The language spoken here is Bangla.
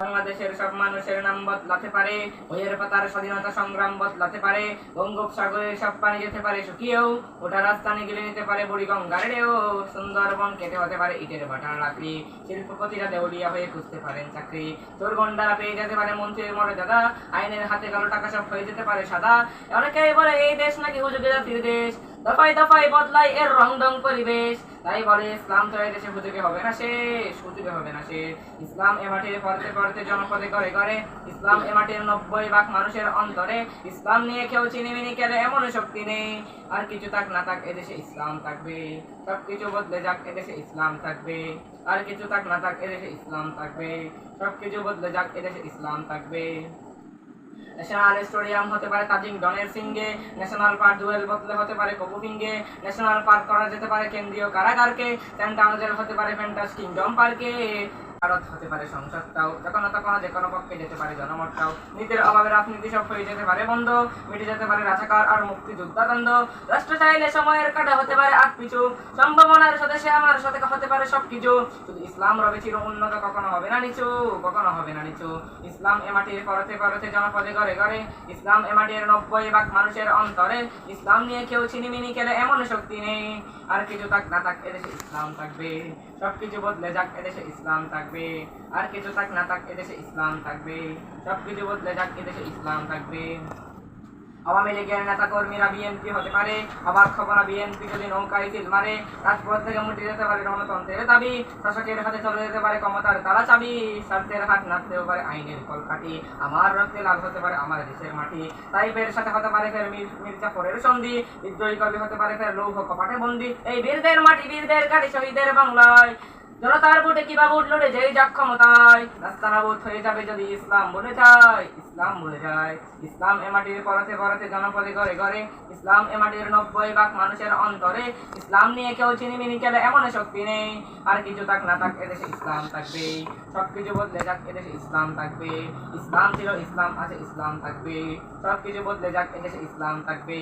বাংলাদেশের সব মানুষের নাম বদলাতে পারে, বইয়ের পাতার স্বাধীনতা সংগ্রাম বদলাতে পারে, বঙ্গোপসাগরের সব পানি যেতে পারে, শুকিয়েও ওটা রাজধানী গিলে নিতে পারে বুড়ি গঙ্গার ঢেউ, সুন্দরবন কেটে হতে পারে ইটের বাটার লাকড়ি শিল্পপতিরা দেউলিয়া হয়ে খুঁজতে পারেন চাকরি চোর গন্ডারা পেয়ে যেতে পারে মন্ত্রীর মর্যাদা, আইনের হাতে কালো টাকা সব হয়ে যেতে পারে সাদা, অনেকেই বলে এই দেশ নাকি হুজুগে জাতির দেশ দফায় দফায় বদলাই এর রং ডং পরিবেশ। তাই বলে, ইসলাম তো এদেশে হুজুগে হবে না শেষ হুজুগে হবে না শেষ ইসলাম এ পড়তে পড়তে জনপদে করে করে ইসলাম এ নব্বই ভাগ মানুষের অন্তরে। ইসলাম নিয়ে কেউ চিনিমিনি কেলে এমন শক্তি নেই। আর কিছু থাক না থাক এদেশে ইসলাম থাকবে। সব কিছু বদলে যাক এদেশে ইসলাম থাকবে। আর কিছু থাক না থাক এদেশে ইসলাম থাকবে। সব কিছু বদলে যাক এদেশে ইসলাম থাকবে। ন্যাশনাল স্টেডিয়াম হতে পারে তাজিং ডনের সিংহে ন্যাশনাল পার্ক জুয়েল বদলে হতে পারে কবু ফিঙ্গে ন্যাশনাল পার্ক করা যেতে পারে কেন্দ্রীয় কারাগারকে সেন্ট হতে পারে ফ্যান্টাস কিংডম পার্কে ভারত হতে পারে সংসদটাও যখন তখন যে কোনো পক্ষে যেতে পারে জনমতটাও। নীতির অভাবে রাজনীতি সব হয়ে যেতে পারে বন্ধ, মিটে যেতে পারে রাজাকার আর মুক্তিযোদ্ধা দ্বন্দ্ব। রাষ্ট্র চাইলে সময়ের কাটা হতে পারে আগ পিছু, সম্ভাবনার সাথে সে আমার সাথে হতে পারে সবকিছু শুধু ইসলাম রবে চির উন্নত, কখনো হবে না নিচু, কখনো হবে না নিচু। ইসলাম এ মাটির পরতে পরতে জনপদে ঘরে ঘরে ইসলাম এ মাটির নব্বই ভাগ মানুষের অন্তরে। ইসলাম নিয়ে কেউ চিনিমিনি খেলে এমন শক্তি নেই। আর কিছু থাক না থাক, এদেশে ইসলাম থাকবে। সবকিছু বদলে যাক, এদেশে ইসলাম থাকবে। আর কিছু থাক না থাক, এদেশে ইসলাম থাকবে। সবকিছু বদলে যাক, এদেশে ইসলাম থাকবে। আওয়ামী লীগের নেতা কর্মীরা বিএনপি হতে পারে আবার খবর বিএনপি যদি নৌকায় সিল মারে, রাজপথ থেকে মুটি যেতে পারে গণতন্ত্রের দাবি। শাসকের হাতে চলে যেতে পারে ক্ষমতার তারা চাবি। স্বার্থের হাত নাড়তেও পারে আইনের কলকাঠি। আমার রক্তে লাল হতে পারে আমার দেশের মাটি। তাইপের সাথে হতে পারে ফের মীর- মির্জাফরের সন্ধি। বিদ্রোহী কবি হতে পারে ফের লৌহ কপাটে বন্দি। এই বীরদের মাটি, বীরদের গাড়ি শহীদের বাংলায়। জনতার বুটে কীভাবে উঠল রে? যেই যাক ক্ষমতায়। রাস্তা নাবুদ হয়ে যাবে যদি ইসলাম বলে যায়। ইসলাম বলে যায়। ইসলাম এ মাটির পরতে পরতে জনপদে ঘরে ঘরে ইসলাম এ মাটির নব্বই ভাগ মানুষের অন্তরে। ইসলাম নিয়ে কেউ চিনিমিনি খেলে এমন শক্তি নেই। আর কিছু থাক না থাক, এদেশে ইসলাম থাকবে। সব কিছু বদলে যাক, এদেশে ইসলাম থাকবে। ইসলাম ছিল ইসলাম, আছে ইসলাম থাকবে। সব কিছু বদলে যাক, এদেশে ইসলাম থাকবে।